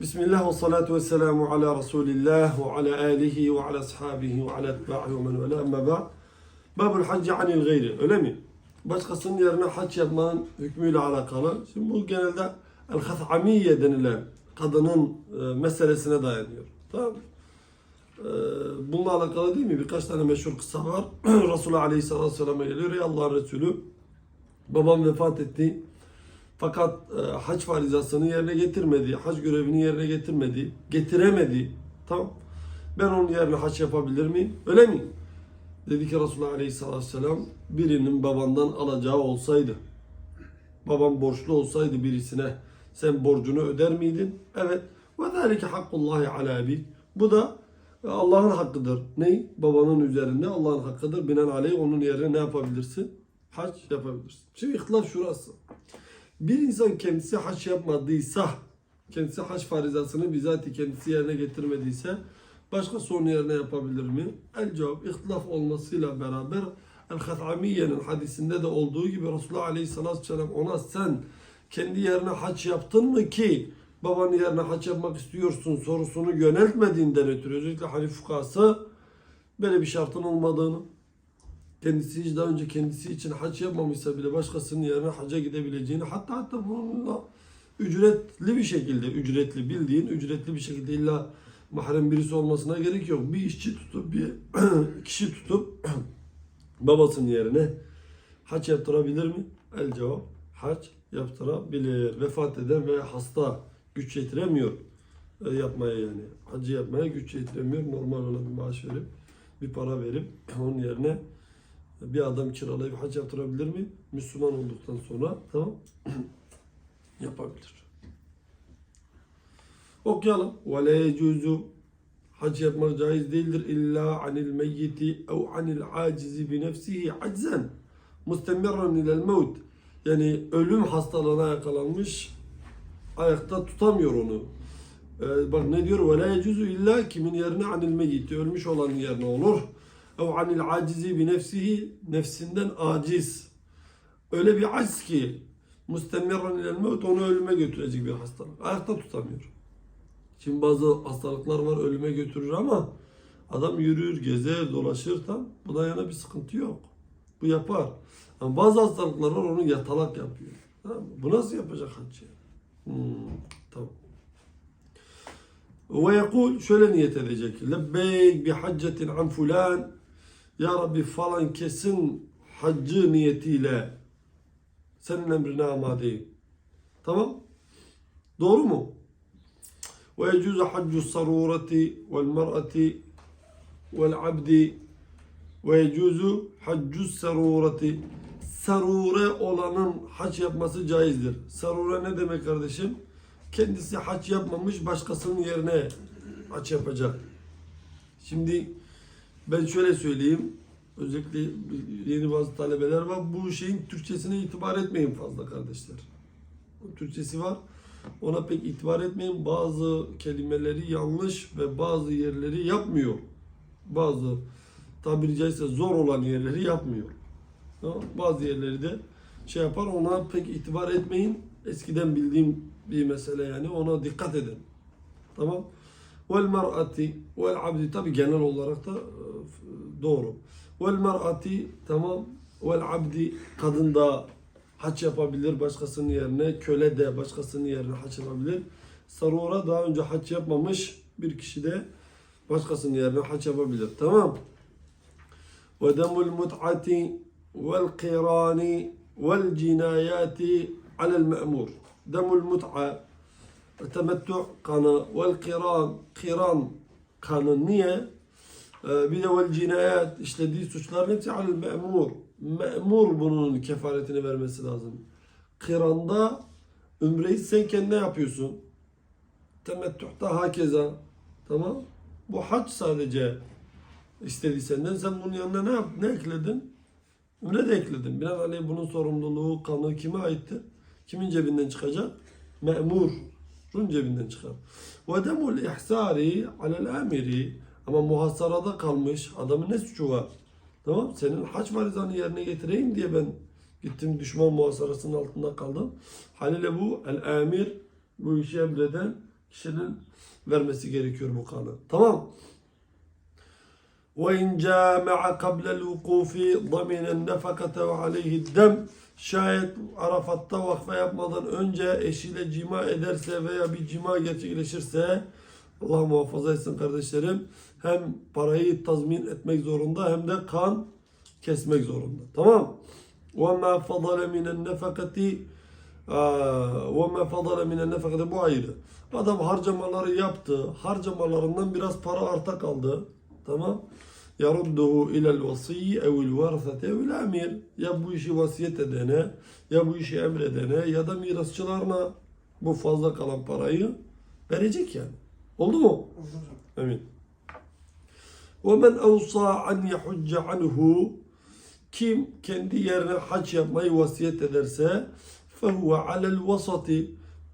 Bismillah ve salatu ve selamu ala Resulillah ve ala alihi ve ala ashabihi ve ala etba'i ve men vela amma ba'd. Babul hacci anil gayri. Öyle mi? Başkasının yerine hac yapmanın hükmüyle alakalı. Şimdi bu genelde el-has'amiye denilen kadının e, meselesine dayanıyor. Tamam? E, bununla alakalı değil mi? Birkaç tane meşhur kısa var. Resulullah Aleyhisselatü Vesselam'a geliyor. Ey Allah'ın Resulü babam vefat etti. Fakat e, hac farizasını yerine getirmedi, hac görevini yerine getirmedi, getiremedi. Tamam. Ben onun yerine hac yapabilir miyim? Öyle mi? Dedi ki Resulullah Aleyhisselatü Vesselam birinin babandan alacağı olsaydı, babam borçlu olsaydı birisine sen borcunu öder miydin? Evet. Ve zâlike hakkullahi alâ. Bu da Allah'ın hakkıdır. Ne? Babanın üzerinde Allah'ın hakkıdır. Binaenaleyh onun yerine ne yapabilirsin? Hac yapabilirsin. Şimdi ihtilaf şurası. Bir insan kendisi hac yapmadıysa, kendisi hac farizasını bizatihi kendisi yerine getirmediyse başka onun yerine yapabilir mi? El cevap ihtilaf olmasıyla beraber El-Hatamiye'nin hadisinde de olduğu gibi Resulullah Aleyhisselatü Vesselam ona sen kendi yerine hac yaptın mı ki babanın yerine hac yapmak istiyorsun sorusunu yöneltmediğinden ötürü özellikle Hanif fukası böyle bir şartın olmadığını kendisi hiç daha önce kendisi için hac yapmamışsa bile başkasının yerine hacca gidebileceğini hatta hatta bununla ücretli bir şekilde ücretli bildiğin ücretli bir şekilde illa mahrem birisi olmasına gerek yok. Bir işçi tutup bir kişi tutup babasının yerine hac yaptırabilir mi? El cevap hac yaptırabilir. Vefat eden ve hasta güç yetiremiyor e, yapmaya yani. Hacı yapmaya güç yetiremiyor. Normal ona bir maaş verip bir para verip onun yerine bir adam kiralayıp hac yaptırabilir mi? Müslüman olduktan sonra tamam yapabilir. Okuyalım. Ve la yecuzu hac yapmak caiz değildir illa anil meyyiti ev anil acizi bi nefsihi aczen mustemirran ilel mevt yani ölüm hastalığına yakalanmış ayakta tutamıyor onu. Ee, bak ne diyor? Ve la yecuzu illa kimin yerine anil meyyiti ölmüş olanın yerine olur. Ev anil acizi bi nefsihi nefsinden aciz. Öyle bir aciz ki mustemirran ilel mevt onu ölüme götürecek bir hastalık. Ayakta tutamıyor. Şimdi bazı hastalıklar var ölüme götürür ama adam yürür, gezer, dolaşır tam. Buna yana bir sıkıntı yok. Bu yapar. Ama bazı hastalıklar var onu yatalak yapıyor. Tamam mı? Bu nasıl yapacak hacı? Hmm, tamam. Ve yekul şöyle niyet edecek. Lebbeyk bi haccetin an fulan. Ya Rabbi falan kesin haccı niyetiyle senin emrine amadeyim. Tamam. Doğru mu? Ve yecuzu haccu sarurati vel mer'ati vel abdi ve yecuzu haccu sarurati sarure olanın hac yapması caizdir. Sarure ne demek kardeşim? Kendisi hac yapmamış başkasının yerine hac yapacak. Şimdi ben şöyle söyleyeyim. Özellikle yeni bazı talebeler var. Bu şeyin Türkçesine itibar etmeyin fazla kardeşler. Türkçesi var. Ona pek itibar etmeyin. Bazı kelimeleri yanlış ve bazı yerleri yapmıyor. Bazı tabiri caizse zor olan yerleri yapmıyor. Bazı yerleri de şey yapar. Ona pek itibar etmeyin. Eskiden bildiğim bir mesele yani. Ona dikkat edin. Tamam. Vel mer'ati vel abdi tabi genel olarak da e, doğru. Vel mer'ati tamam. Vel abdi kadın da haç yapabilir başkasının yerine. Köle de başkasının yerine haç yapabilir. Sarura daha önce haç yapmamış bir kişi de başkasının yerine haç yapabilir. Tamam. Ve demul mut'ati vel qirani vel cinayati alel me'mur. Demul mut'a temettü kanı vel kiran kiran kanı niye? Ee, bir de vel cinayet işlediği suçların hepsi alel me'mur. Me'mur bunun kefaretini vermesi lazım. Kiranda ümreyi sen kendine yapıyorsun. Temettühta hakeza. Tamam. Bu hac sadece istedi senden. Sen bunun yanına ne yap? Ne ekledin? Ümre de ekledin. Binaenaleyh bunun sorumluluğu, kanı kime aittir? Kimin cebinden çıkacak? Memurun cebinden çıkar. Ve ihsari alel amiri ama muhasarada kalmış adamın ne suçu var? Tamam senin hac varizanı yerine getireyim diye ben gittim düşman muhasarasının altında kaldım. Haliyle bu el amir bu işi emreden kişinin vermesi gerekiyor bu kanı. Tamam. وإن جامع قبل الوقوف ضمن النفقة وعليه الدم Şayet Arafat'ta vakfe yapmadan önce eşiyle cima ederse veya bir cima gerçekleşirse Allah muhafaza etsin kardeşlerim hem parayı tazmin etmek zorunda hem de kan kesmek zorunda. Tamam. وَمَا فَضَلَ مِنَ النَّفَقَةِ وَمَا فَضَلَ مِنَ النَّفَقَةِ bu ayrı. Adam harcamaları yaptı. Harcamalarından biraz para arta kaldı. Tamam. يَرُدُّهُ اِلَى الْوَصِيِّ اَوْ الْوَرْثَةِ اَوْ الْاَمِيرِ Ya bu işi vasiyet edene, ya bu işi emredene, ya da mirasçılarına bu fazla kalan parayı verecek yani. Oldu mu? Oldu hocam. Emin. وَمَنْ أَوْصَى أَنْ يَحُجَّ عَنْهُ Kim kendi yerine hac yapmayı vasiyet ederse فَهُوَ عَلَى الْوَسَطِ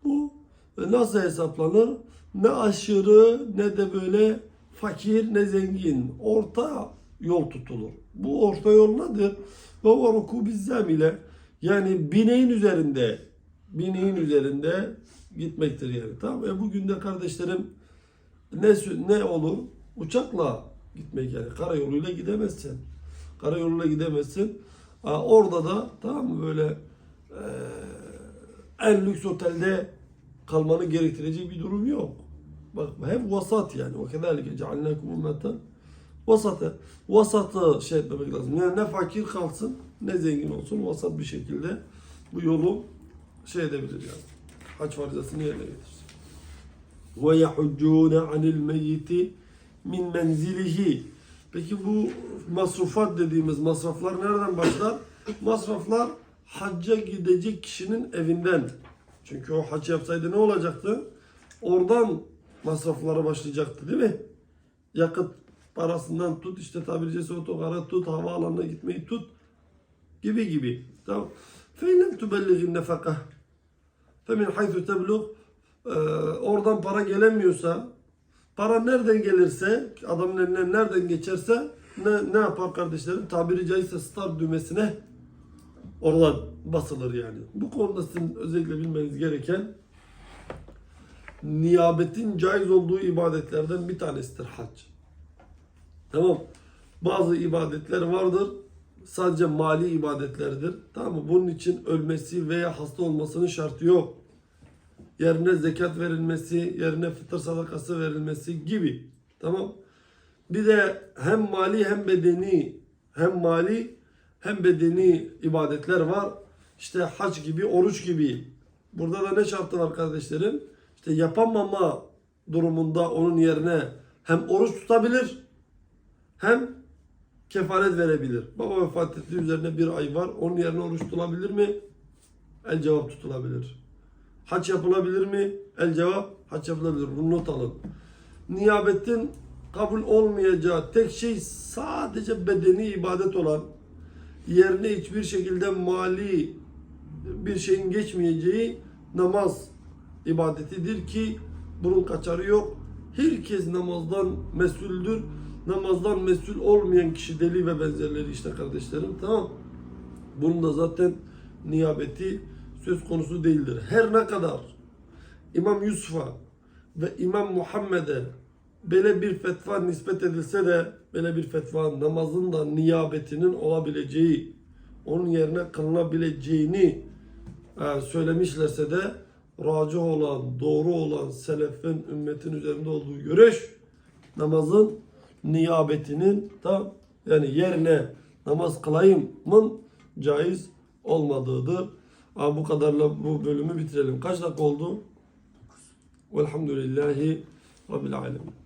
Bu nasıl hesaplanır? Ne aşırı ne de böyle fakir ne zengin, orta yol tutulur. Bu orta yol nedir? Ve varuku bizzem ile yani bineğin üzerinde bineğin üzerinde gitmektir yani. Tamam ve bugün de kardeşlerim ne ne olur? Uçakla gitmek yani. Karayoluyla gidemezsin. Karayoluyla gidemezsin. Aa, orada da tamam mı böyle e, en lüks otelde kalmanı gerektirecek bir durum yok. Bak hep vasat yani. Ve kezalike cealnakum ummeten vasata. Vasatı şey etmemek lazım. Yani ne fakir kalsın ne zengin olsun vasat bir şekilde bu yolu şey edebilir yani. Haç farizasını yerine getirsin. Ve yahuccune anil meyyiti min menzilihi. Peki bu masrufat dediğimiz masraflar nereden başlar? Masraflar hacca gidecek kişinin evinden. Çünkü o hac yapsaydı ne olacaktı? Oradan masraflara başlayacaktı değil mi? Yakıt parasından tut işte tabiri caizse otogara tut, havaalanına gitmeyi tut gibi gibi. Tamam. Feylem tübelligin nefaka. Femin haythu teblug. Ee, oradan para gelemiyorsa, para nereden gelirse, adamın elinden nereden geçerse ne, ne yapar kardeşlerim? Tabiri caizse star düğmesine oradan basılır yani. Bu konuda sizin özellikle bilmeniz gereken niyabetin caiz olduğu ibadetlerden bir tanesidir hac. Tamam. Bazı ibadetler vardır. Sadece mali ibadetlerdir. Tamam mı? Bunun için ölmesi veya hasta olmasının şartı yok yerine zekat verilmesi, yerine fıtır sadakası verilmesi gibi. Tamam. Bir de hem mali hem bedeni hem mali hem bedeni ibadetler var. İşte hac gibi, oruç gibi. Burada da ne şartı var kardeşlerim? İşte yapamama durumunda onun yerine hem oruç tutabilir hem kefaret verebilir. Baba vefat etti üzerine bir ay var. Onun yerine oruç tutulabilir mi? El cevap tutulabilir. Hac yapılabilir mi? El cevap hac yapılabilir. Bunu not alın. Niyabetin kabul olmayacağı tek şey sadece bedeni ibadet olan yerine hiçbir şekilde mali bir şeyin geçmeyeceği namaz ibadetidir ki bunun kaçarı yok. Herkes namazdan mesuldür. Namazdan mesul olmayan kişi deli ve benzerleri işte kardeşlerim tamam. Bunun da zaten niyabeti söz konusu değildir. Her ne kadar İmam Yusuf'a ve İmam Muhammed'e böyle bir fetva nispet edilse de böyle bir fetva namazın da niyabetinin olabileceği, onun yerine kılınabileceğini e, söylemişlerse de racih olan, doğru olan selefin, ümmetin üzerinde olduğu görüş namazın niyabetinin tam yani yerine namaz kılayımın caiz olmadığıdır. Aa, bu kadarla bu bölümü bitirelim. Kaç dakika oldu? Velhamdülillahi Rabbil Alemin.